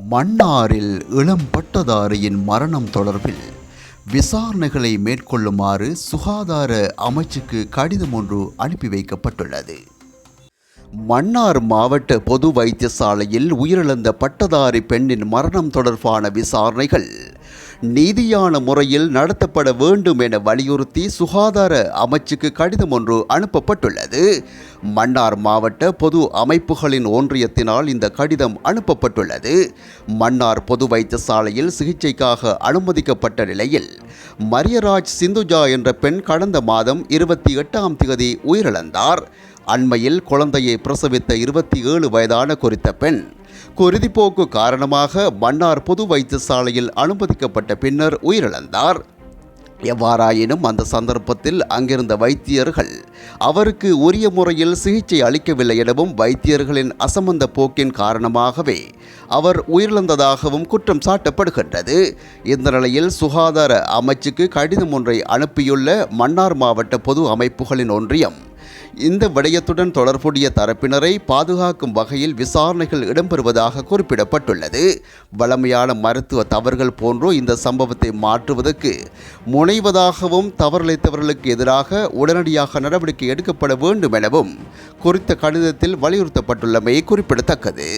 மன்னாரில் இளம் பட்டதாரியின் மரணம் தொடர்பில் விசாரணைகளை மேற்கொள்ளுமாறு சுகாதார அமைச்சுக்கு கடிதம் ஒன்று அனுப்பி வைக்கப்பட்டுள்ளது. மன்னார் மாவட்ட பொது வைத்தியசாலையில் உயிரிழந்த பட்டதாரி பெண்ணின் மரணம் தொடர்பான விசாரணைகள் நீதியான முறையில் நடத்தப்பட வேண்டும் என வலியுறுத்தி சுகாதார அமைச்சுக்கு கடிதம் ஒன்று அனுப்பப்பட்டுள்ளது. மன்னார் மாவட்ட பொது அமைப்புகளின் ஒன்றியத்தினால் இந்த கடிதம் அனுப்பப்பட்டுள்ளது. மன்னார் பொது வைத்தியசாலையில் சிகிச்சைக்காக அனுமதிக்கப்பட்ட நிலையில் மரியராஜ் சிந்துஜா என்ற பெண் கடந்த மாதம் இருபத்தி எட்டாம் தேதி உயிரிழந்தார். அண்மையில் குழந்தையை பிரசவித்த இருபத்தி ஏழு வயதான குறித்த பெண் குருதிப்போக்கு காரணமாக மன்னார் பொது வைத்தியசாலையில் அனுமதிக்கப்பட்ட பின்னர் உயிரிழந்தார். எவ்வாறாயினும் அந்த சந்தர்ப்பத்தில் அங்கிருந்த வைத்தியர்கள் அவருக்கு உரிய முறையில் சிகிச்சை அளிக்கவில்லை எனவும் வைத்தியர்களின் அசம்பந்த போக்கின் காரணமாகவே அவர் உயிரிழந்ததாகவும் குற்றம் சாட்டப்படுகின்றது. இந்த நிலையில் சுகாதார அமைச்சுக்கு கடிதம் ஒன்றை அனுப்பியுள்ள மன்னார் மாவட்ட பொது அமைப்புகளின் ஒன்றியம் இந்த விடயத்துடன் தொடர்புடைய தரப்பினரை பாதுகாக்கும் வகையில் விசாரணைகள் இடம்பெறுவதாக குறிப்பிடப்பட்டுள்ளது. வளமையான மருத்துவ தவறுகள் போன்றோ இந்த சம்பவத்தை மாற்றுவதற்கு முனைவதாகவும் தவறிழைத்தவர்களுக்கு எதிராக உடனடியாக நடவடிக்கை எடுக்கப்பட வேண்டும் எனவும் குறித்த கடிதத்தில் வலியுறுத்தப்பட்டுள்ளமை குறிப்பிடத்தக்கது.